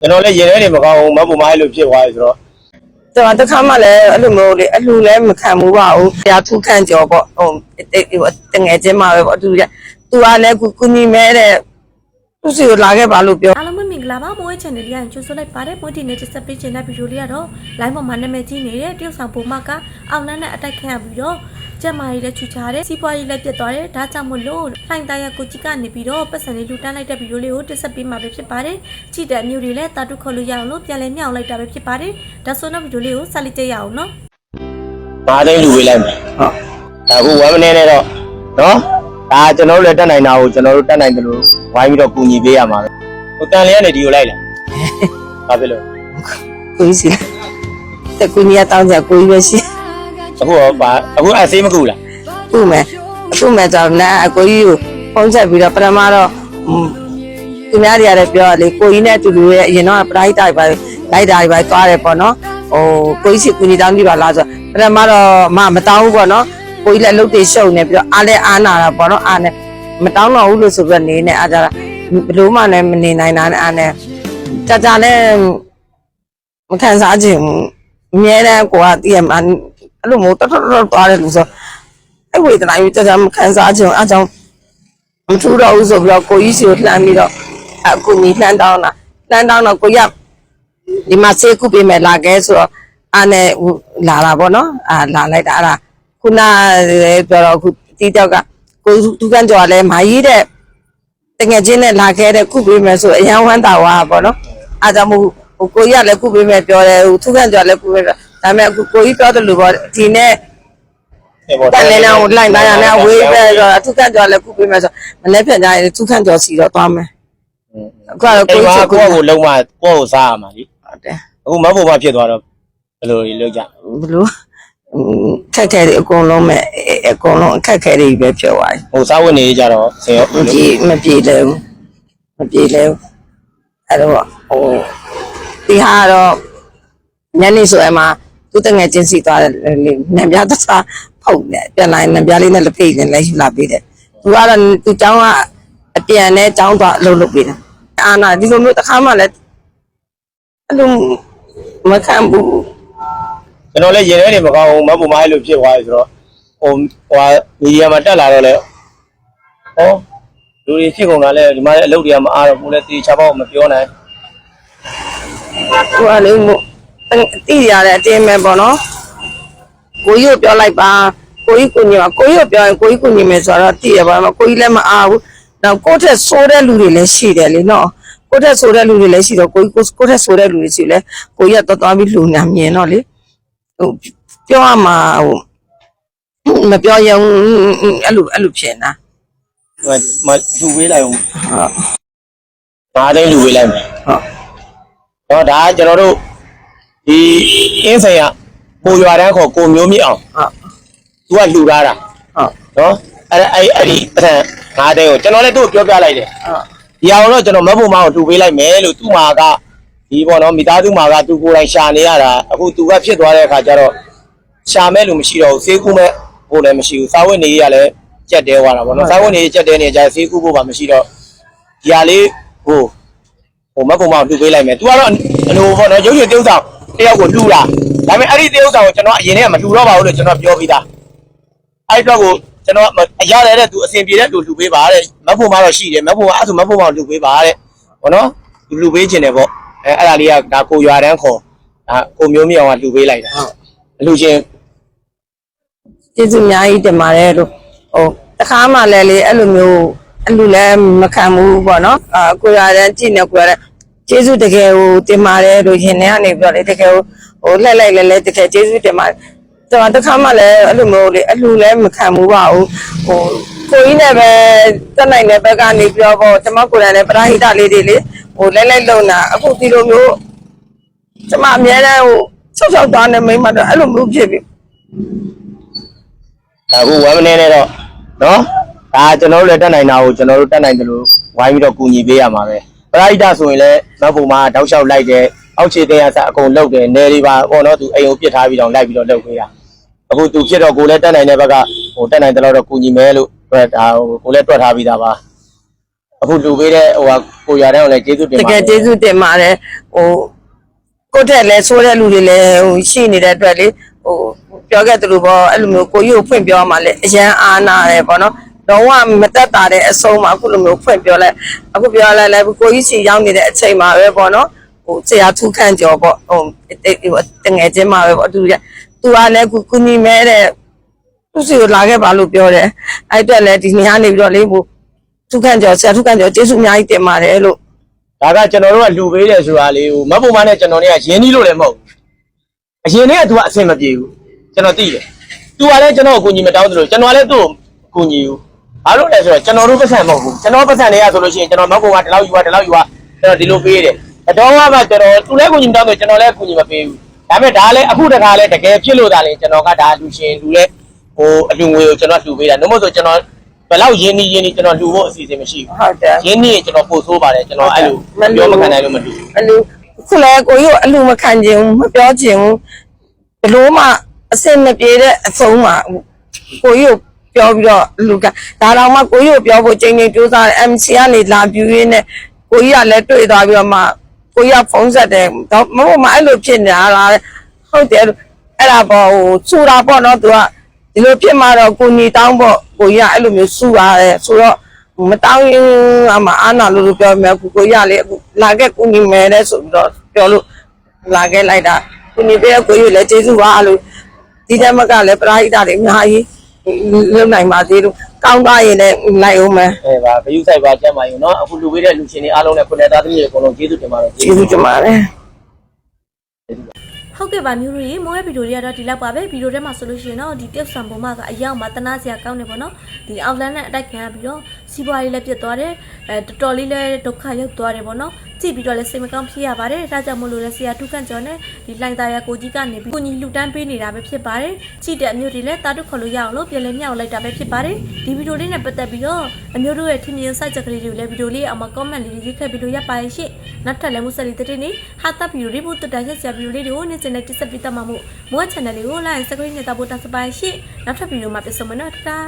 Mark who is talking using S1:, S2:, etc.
S1: ကျွန်တော်လည်းရင်ထဲနေမကောင်းဘူးမဟုတ်ဘူးမအဲ့လိုဖြစ်သွားပြီဆိုတော့
S2: ကျွန်တော်တစ်ခါမှလည်းအဲ့လိုမျိုးလေအလှလည်းမခံဘူးပါဘူး။တရားထုခန့်ကြော်ပေါ့ဟိုတငယ်ချင်းမှာပဲပေါ့သူကသူကလည်းကုကုညီမဲတဲ့ သူစီကိုလာခဲ့ပါလို့ပြော
S3: အားလုံးပဲမင်္ဂလာပါမိုး channel လေးကကြိုဆိုလိုက်ပါတယ်မိုးဒီနေ့တက်ဆက်ပေးခြင်းတဲ့ဗီဒီယိုလေးကတော့ live ပေါ်မှာနာမည်ကြီးနေတဲ့တရုတ်ဆောင်ပုံမကအောင်လန်းနဲ့အတိုက်ခံရပြီးတော့ကျက်မာရီလည်းချူချတဲ့စီးပွားရေးလည်းပြတ်သွားတယ်ဒါကြောင့်မို့လို့လှိုင်သားရကိုကြီးကနေပြီးတော့ပတ်စံလေးလူတန်းလိုက်တဲ့ဗီဒီယိုလေးကိုတက်ဆက်ပေးမှာပဲဖြစ်ပါတယ်ကြည့်တဲ့အမျိုးတွေလည်းတာတုခေါ်လို့ရအောင်လို့ပြန်လဲမြောက်လိုက်တာပဲဖြစ်ပါတယ်ဒါဆိုတော့ဗီဒီယိုလေးကိုဆက်လက်ကြည့်ရအောင်နော်
S1: ငါးသိန်းလူဝေးလိုက်မယ်
S2: ဟုတ်
S1: ဒါအခုဝမ်းမနေနဲ့တော့နော် ဒါကျွန်တော်တို့လည်းတက်နိုင်တာကိုကျွန်တော်တို့တက်နိုင်တယ်လို့ဝိုင်းပြီးတော့ကူညီပေးရမှာပဲဟိုတန်လေးကနေဒီကိုလိုက်လာဘာဖြစ်လို့
S2: ကိုကြီးစီတကူညီတောင်းကြကိုကြီးပဲရှိ
S1: အခုရောဘာအခုအဆေးမကူလား
S2: ခုမယ်အခုမယ်ကြောင့်နာအကိုကြီးကိုဖုန်းချက်ပြီးတော့ပထမတော့သူများတွေကလည်းပြောလေကိုကြီးနဲ့အတူတူရဲ့အရင်တော့ပရိုက်တိုက်ပါလိုက်တာတွေပဲသွားတယ်ပေါ့နော်ဟိုကိုကြီးစီကူညီတောင်းကြည့်ပါလားဆိုပထမတော့မမတောင်းဘူးပေါ့နော် ကိုကြီးလည်းလှုပ်တွေရှုံနေပြီးတော့အားလည်းအားနာတာပေါ့နော်အားနဲ့မတောင်းတော့ဘူးလို့ဆိုပြီးနေနေအားကြတာဘလို့မှလည်းမနေနိုင်တာနဲ့အားနဲ့ကြာကြာနဲ့မခံစားခြင်းအမြဲတမ်းကိုကတည်ရမှာအဲ့လိုမျိုးတော်တော်တော်သွားတယ်လို့ဆိုအဲ့ဝေဒနာကြီးကြာကြာမခံစားချင်ဘူးအဲကြောင့်မထူတော့ဘူးဆိုပြီးတော့ကိုကြီးစီကိုလှမ်းပြီးတော့အခုညီလှမ်းတောင်းတာလှမ်းတောင်းတော့ကိုရဒီမှာဆေးကုပေးမယ်လာခဲ့ဆိုတော့အာနဲ့လာတာပေါ့နော်အာလာလိုက်တာအဲ့ဒါ ခုနလည်းပြောတော့အခုတီးတောက်ကကိုသူကန်ကြော်လဲမာကြီးတဲ့တငယ်ချင်းနဲ့လာခဲ့တဲ့ကုပေးမယ်ဆိုအရန်ဝမ်းတာဝါပေါ့နော်အဲကြောင့်မို့ဟိုကိုကြီးကလည်းကုပေးမယ်ပြောတယ်ဟိုသူကန်ကြော်လည်းကုပေးမယ်ဒါပေမဲ့အခုကိုကြီးပြောတယ်လို့ပေါ့ဒီနဲ့
S1: အေးပေါ့
S2: တန်လည်းတော့လိုက်လာရနဲ့ဝေးပဲဆိုတော့အထုခန့်ကျော်လည်းခုပေးမယ်ဆိုမနေ့ပြန်ကြရင်ထုခန့်ကျော်စီတော့သွားမယ်အခုကတော့
S1: ကို
S2: ကို
S1: ယ်
S2: ကြီး
S1: က
S2: ကို
S1: ကိုယ့်ကိုလုံးဝကိုယ့်ကိုစားရမှာလी
S2: ဟုတ်တယ်
S1: အခုမဟုတ်ဘူးမဖြစ်သွားတော့ဘယ်လိုလုပ်ကြ
S2: ဘလို့ခ က်ခဲတွေအကုန်လုံးမဲ့အကုန်လုံးအခက်ခဲတွေပဲပြောသွားတယ်
S1: ဟိုစားဝင်နေကြတော့ဆင်ရော
S2: မပြေမပြေလဲဘူးမပြေလဲဘူးအဲ့တော့ဟိုဒီဟာတော့ညနေဆိုအမှသူတငယ်ချင်းစီသွားတယ်လေနံပြားတစ်စားဖုတ်နေပြန်လာရင်နံပြားလေးနဲ့လက်ဖိတ်နဲ့လက်ယူလာပေးတယ်သူကတော့သူเจ้าကအပြန်နဲ့เจ้าသွားအလုပ်လုပ်ပေးတယ်အာနာဒီလိုမျိုးတစ်ခါမှလည်းအဲ့လိုမခံဘူး
S1: ကျွန်တော်လည်းရင်ထဲနေမကောင်းဘူးမဟုတ်ဘူးမအဲ့လိုဖြစ်သွားပြီဆိုတော့ဟိုဟိုမီဒီယာမှာတက်လာတော့လေဟောလူတွေဖြစ်ကုန်တာလဲဒီမှာလည်းအလုပ်တွေကမအားတော့ဘူးလဲတေချာပေါ့မပြောနိုင်
S2: သူကလေမို့တိရတဲ့အတင်းပဲပေါ့နော်ကိုကြီးကိုပြောလိုက်ပါကိုကြီးကိုညီမကိုကြီးကိုပြောရင်ကိုကြီးကိုညီမယ်ဆိုတော့တိရပါမှာကိုကြီးလည်းမအားဘူးနောက်ကိုယ့်ထက်ဆိုးတဲ့လူတွေလည်းရှိတယ်လေနော်ကိုယ့်ထက်ဆိုးတဲ့လူတွေလည်းရှိတော့ကိုကြီးကိုကိုယ့်ထက်ဆိုးတဲ့လူတွေရှိလဲကိုကြီးကတော်တော်ပြီးလူညာမြင်တော့လေ ဟိုပြောရမှာဟိုမပြောရင်အဲ့လိုအဲ့လိုဖြစ်နေတာ
S1: ဟိုမလူဝေးလိုက်အောင်
S2: ဟုတ်
S1: ငါးသိန်းလူဝေးလိုက်မယ်
S2: ဟုတ်
S1: တော့ဒါကကျွန်တော်တို့ဒီအင်းဆိုင်ကပိုရွာတန်းခေါ်ကိုမျိုးမြင့်အောင်
S2: ဟုတ်
S1: သူကလှူထားတာ
S2: ဟုတ်
S1: နော်အဲ့အဲ့အဲ့ဒီပထန်ငါးသိန်းကိုကျွန်တော်လည်းသူ့ကိုပြောပြလိုက်တယ်
S2: ဟုတ်
S1: ဒီအောင်တော့ကျွန်တော်မဟုတ်မအောင်လှူပေးလိုက်မယ်လို့သူ့မှာက ဒီပေါ့နော်မိသားစုမှာကသူကိုယ်တိုင်ရှာနေရတာအခုသူကဖြစ်သွားတဲ့အခါကျတော့ရှာမဲ့လူမရှိတော့ဘူးစေးကူမဲ့ဟိုလည်းမရှိဘူးစာဝတ်နေရလည်းကြက်တဲသွားတာပေါ့နော်စာဝတ်နေရကြက်တဲနေကြစေးကူဖို့ပါမရှိတော့ဒီဟာလေးဟိုဟိုမဟုတ်မအောင်လှူပေးလိုက်မယ်သူကတော့အလိုပေါ့နော်ရုပ်ရည်တယောက်ဆောင်တယောက်ကိုလှူတာဒါပေမဲ့အဲ့ဒီတယောက်ဆောင်ကိုကျွန်တော်အရင်ကမလှူတော့ပါဘူးလို့ကျွန်တော်ပြောပြီးသားအဲ့တော့ကိုကျွန်တော်အရရတဲ့သူအစဉ်ပြေတဲ့လူလှူပေးပါတဲ့မဖို့မတော့ရှိတယ်မဖို့မအဲ့ဆိုမဖို့မလှူပေးပါတဲ့ဘောနော်လှူပေးခြင်းတယ်ပေါ့ အဲအဲ့ဒါလေးကဒါကိုရွာတန်းခေါ်ဒါကိုမျိုးမြောင်ကလှူပေးလိုက်တာ
S2: ဟုတ်
S1: လှူခြင်း
S2: ကျေးဇူးအများကြီးတင်ပါတယ်လို့ဟိုတခါမှလည်းလေအဲ့လိုမျိုးအဲ့လိုလည်းမခံဘူးပေါ့နော်အာကိုရတဲ့ကြည့်နေကိုရတဲ့ကျေးဇူးတကယ်ဟိုတင်ပါတယ်လို့ရှင်နေကနေပြောလေတကယ်ဟိုဟိုလှက်လိုက်လဲလဲတကယ်ကျေးဇူးတင်ပါတယ်ကျွန်တော်တခါမှလည်းအဲ့လိုမျိုးလေအလှလည်းမခံဘူးပါဘူးဟိုကိုကြီးနဲ့ပဲတက်နိုင်တဲ့ဘက်ကနေပြောပေါ့ကျွန်မကိုယ်တိုင်လည်းပရာဟိတလေးတွေလေ ဟိုလဲလဲလုံတာအခုဒီလိုမျိုးကျွန်မအများနဲ့ဟိုဆောက်ဆောက်သွားနေမိမတော့အဲ့လိုမျိုးဖြစ်ပြီ
S1: အခုဝမ်းမနေနဲ့တော့နော်ဒါကျွန်တော်တို့လည်းတက်နိုင်တာကိုကျွန်တော်တို့တက်နိုင်တယ်လို့ဝိုင်းပြီးတော့ကူညီပေးရမှာပဲပရိဒဆိုရင်လည်းမတ်ဖို့မှာတောက်လျှောက်လိုက်တယ်အောက်ခြေတင်ရစအကုန်လုတ်တယ်နေတွေပါပေါ့နော်သူအိမ်ကိုပြစ်ထားပြီးတော့လိုက်ပြီးတော့လုတ်ပေးတာအခုသူဖြစ်တော့ကိုလည်းတက်နိုင်တဲ့ဘက်ကဟိုတက်နိုင်တယ်လို့တော့ကူညီမယ်လို့တွက်ဒါဟိုကိုလည်းတွက်ထားပြီးသားပါ အခုလူပေးတဲ့ဟိုဟာကိုရတဲ့ကိုလည်းကျေးဇူးတင်
S2: တ
S1: ပါ
S2: ကယ်ကျေးဇူးတင်ပါတယ်ဟိုကိုယ့်ထက်လဲဆိုးတဲ့လူတွေလည်းဟိုရှိနေတဲ့အတွက်လေဟိုပြောခဲ့သလိုပေါ့အဲ့လိုမျိုးကိုကြီးကိုဖွင့်ပြောမှလည်းအရန်အားနာတယ်ပေါ့နော်တော့ဝမတက်တာတဲ့အဆုံးမှာအခုလိုမျိုးဖွင့်ပြောလိုက်အခုပြောလိုက်လဲကိုကြီးစီရောက်နေတဲ့အချိန်မှာပဲပေါ့နော်ဟိုဆရာထူးခန့်ကျော်ပေါ့ဟိုတငယ်ချင်းမှာပဲပေါ့သူကသူကလည်းကုကုညီမဲတဲ့သူစီကိုလာခဲ့ပါလို့ပြောတယ်အဲ့အတွက်လည်းဒီနေ့ကနေပြီးတော့လေဟို ထူးခန့်ကျော်ဆရာထူးခန့်ကျော်ကျေးဇူးအများကြီးတင်ပါတယ်လို့
S1: ဒါကကျွန်တော်တို့ကလူပေးတယ်ဆိုတာလေဟိုမတ်ပုံမနဲ့ကျွန်တော်တွေကရင်းနှီးလို့လည်းမဟုတ်ဘူးအရင်တည်းက तू ကအဆင်မပြေဘူးကျွန်တော်သိတယ် तू ကလည်းကျွန်တော်ကိုကူညီမတောင်းသလိုကျွန်တော်လည်းသူ့ကိုကူညီဘူးဘာလို့လဲဆိုတော့ကျွန်တော်တို့ပတ်စံမဟုတ်ဘူးကျွန်တော်ပတ်စံတွေကဆိုလို့ရှိရင်ကျွန်တော်မတ်ပုံမဒီလောက်ယူပါဒီလောက်ယူပါကျွန်တော်ဒီလိုပေးတယ်အတော်ကမှကျွန်တော်သူလည်းကူညီမတောင်းတယ်ကျွန်တော်လည်းကူညီမပေးဘူးဒါပေမဲ့ဒါလည်းအခုတခါလည်းတကယ်ဖြစ်လို့ဒါလည်းကျွန်တော်ကဒါလူရှင်လူလည်းဟိုအလူငွေကိုကျွန်တော်လှူပေးတာနှုတ်မဆိုကျွန်တော် ဘယ်လောက်ရင်းနှီးရင်းနှီးကျွန်တော်လှူဖို့အစီအစဉ်မရှိဘူး
S2: ဟုတ်တယ်
S1: ရင်းနှီးရင်ကျွန်တော်ပို့ဆိုးပါတယ်ကျွန်တော်အဲ့လိုပြောမခံနိုင်လို့မတူဘူး
S2: အလူခုလဲကိုကြီးကိုအလူမခံခြင်းဘူးမပြောခြင်းဘူးဘလို့မှအစင်မပြေတဲ့အဆုံးမှာကိုကြီးကိုပြောပြီးတော့အလူကဒါတော့မှကိုကြီးကိုပြောဖို့ချိန်ချိန်ကြိုးစားတယ် MC ကနေလာပြူရင်းနဲ့ကိုကြီးကလည်းတွေ့သွားပြီးတော့မှကိုကြီးကဖုန်းဆက်တယ်တော့မဟုတ်မှအဲ့လိုဖြစ်နေတာလားဟုတ်တယ်အဲ့ဒါပေါ့ဟိုစူတာပေါ့နော်သူကဒီလိုဖြစ်မှတော့ကိုညီတောင်းပေါ့ ကိုကြီးကအဲ့လိုမျိုးစူရတယ်ဆိုတော့ မတောင်းရင်အမအာနာလို့ပြောမယ်အခုကိုရလေအခုလာခဲ့ကိုညီမယ်တဲ့ဆိုပြီးတော့ပြောလို့လာခဲ့လိုက်တာကိုညီတဲ့ကိုရလည်းကျေးဇူးပါလို့ဒီတက်မကလည်းပရာဟိတတွေအများကြီးလုံနိုင်ပါသေးလို့ကောင်းသားရင်လည်းလိုက်အောင်မယ်
S1: အဲပါဘယူဆိုင်ပါကျမ်းပါယူเนาะအခုလူပေးတဲ့လူချင်းတွေအားလုံးနဲ့ခုနှစ်သားသမီးတွေအကုန်လုံးကျေးဇူးတင်ပါတယ်
S2: ကျေးဇူးတင်ပါတယ်
S3: ဟုတ်ကဲ့ပါမျိုးတို့ရေမိုးရဲ့ဗီဒီယိုလေးကတော့ဒီလောက်ပါပဲဗီဒီယိုထဲမှာဆိုလို့ရှိရင်တော့ဒီတက်ဆံပုံမကအရောက်မှာတနာစရာကောင်းနေပေါ့နော်ဒီအောက်လန်းနဲ့အတိုက်ခံရပြီးတော့စီးပွားရေးလည်းပြတ်သွားတယ်အဲတော်တော်လေးလည်းဒုက္ခရောက်သွားတယ်ပေါ့နော် ကြည့်ပြီးတော့လည်းစိတ်မကောင်းဖြစ်ရပါတယ်ဒါကြောင့်မို့လို့လည်းဆရာထုခန့်ကျော်နဲ့ဒီလိုင်သားရကိုကြီးကနေပြီးကိုကြီးလှူတန်းပေးနေတာပဲဖြစ်ပါတယ်ကြည့်တဲ့အမျိုးတွေလည်းတာတုခေါ်လို့ရအောင်လို့ပြန်လဲမြောက်လိုက်တာပဲဖြစ်ပါတယ်ဒီဗီဒီယိုလေးနဲ့ပတ်သက်ပြီးတော့အမျိုးတို့ရဲ့ထင်မြင်စိုက်ချက်ကလေးတွေကိုလည်းဗီဒီယိုလေးအောက်မှာ comment လေးတွေရေးခဲ့ပြီးလို့ရပါရဲ့ရှင့်နောက်ထပ်လည်းမဆက်လီတဲ့နေ့ဟာတာဗီဒီယိုလေးပို့တက်တာရက်စရာဗီဒီယိုလေးတွေကိုနေ့စဉ်နဲ့တိဆက်ပြီးတက်မှာမို့မိုး channel လေးကို like subscribe နဲ့တောက်ဖို့တောင်းစပါရှင့်နောက်ထပ်ဗီဒီယိုမှာပြန်ဆုံမယ်နော်တတာ